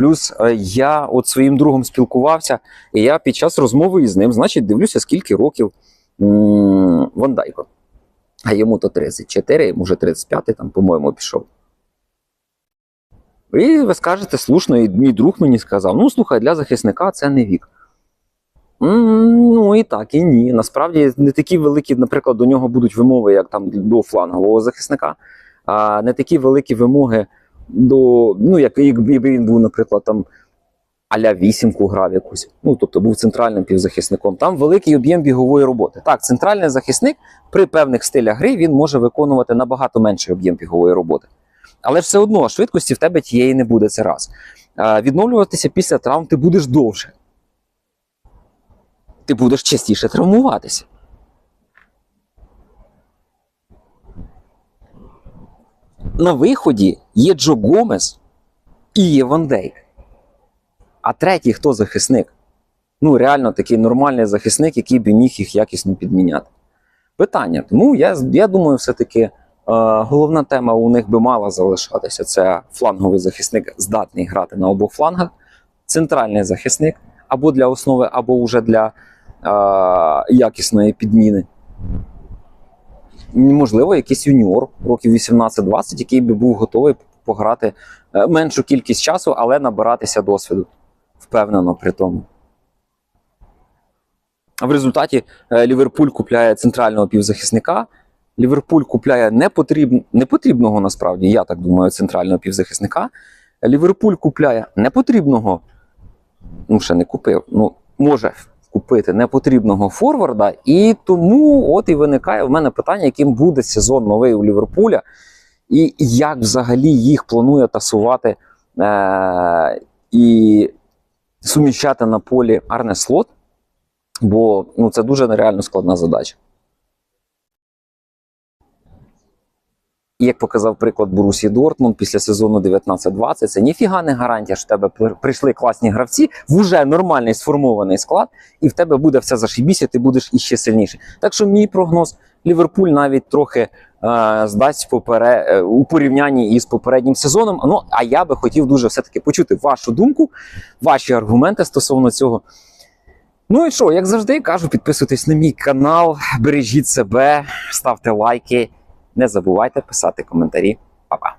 Плюс е, я от своїм другом спілкувався, і я під час розмови із ним, значить, дивлюся, скільки років Вандайко. А йому то 34, йому вже 35, там, по-моєму, пішов. І ви скажете слушно, і мій друг мені сказав: ну слухай, для захисника це не вік. Ну і так, і ні. Насправді не такі великі, наприклад, до нього будуть вимоги, як там до флангового захисника, а не такі великі вимоги до, ну, як якби він був, наприклад, там аля вісімку грав якусь. Ну, тобто був центральним півзахисником. Там великий об'єм бігової роботи. Так, центральний захисник при певних стилях гри він може виконувати набагато менший об'єм бігової роботи. Але ж все одно швидкості в тебе тієї не буде це раз. Відновлюватися після травм ти будеш довше. Ти будеш частіше травмуватися. На виході є Джо Гомес і є Ван Дейк. А третій хто захисник? Ну, реально такий нормальний захисник, який би міг їх якісно підміняти. Питання. Тому я, я думаю, все-таки е, головна тема у них би мала залишатися. Це фланговий захисник, здатний грати на обох флангах, центральний захисник або для основи, або вже для е, якісної підміни. Можливо, якийсь юніор років 18-20, який би був готовий пограти е, меншу кількість часу, але набиратися досвіду. Впевнено при тому. В результаті е, Ліверпуль купляє центрального півзахисника. Ліверпуль купляє непотріб... непотрібного, насправді, я так думаю, центрального півзахисника. Ліверпуль купляє непотрібного, ну ще не купив, ну може купити непотрібного форварда. І тому от і виникає в мене питання, яким буде сезон новий у Ліверпуля, і як взагалі їх планує тасувати е- і суміщати на полі Арне Слот. Бо ну, це дуже нереально складна задача. Як показав приклад Борусі Дортмунд після сезону 19-20, це ніфіга не гарантія, що в тебе прийшли класні гравці в уже нормальний сформований склад, і в тебе буде все зашибісь, і ти будеш іще сильніший. Так що мій прогноз: Ліверпуль навіть трохи е, здасть попере, е, у порівнянні із попереднім сезоном. Ну, а я би хотів дуже все-таки почути вашу думку, ваші аргументи стосовно цього. Ну і що, як завжди кажу, підписуйтесь на мій канал, бережіть себе, ставте лайки, не забувайте писати коментарі. Па-па!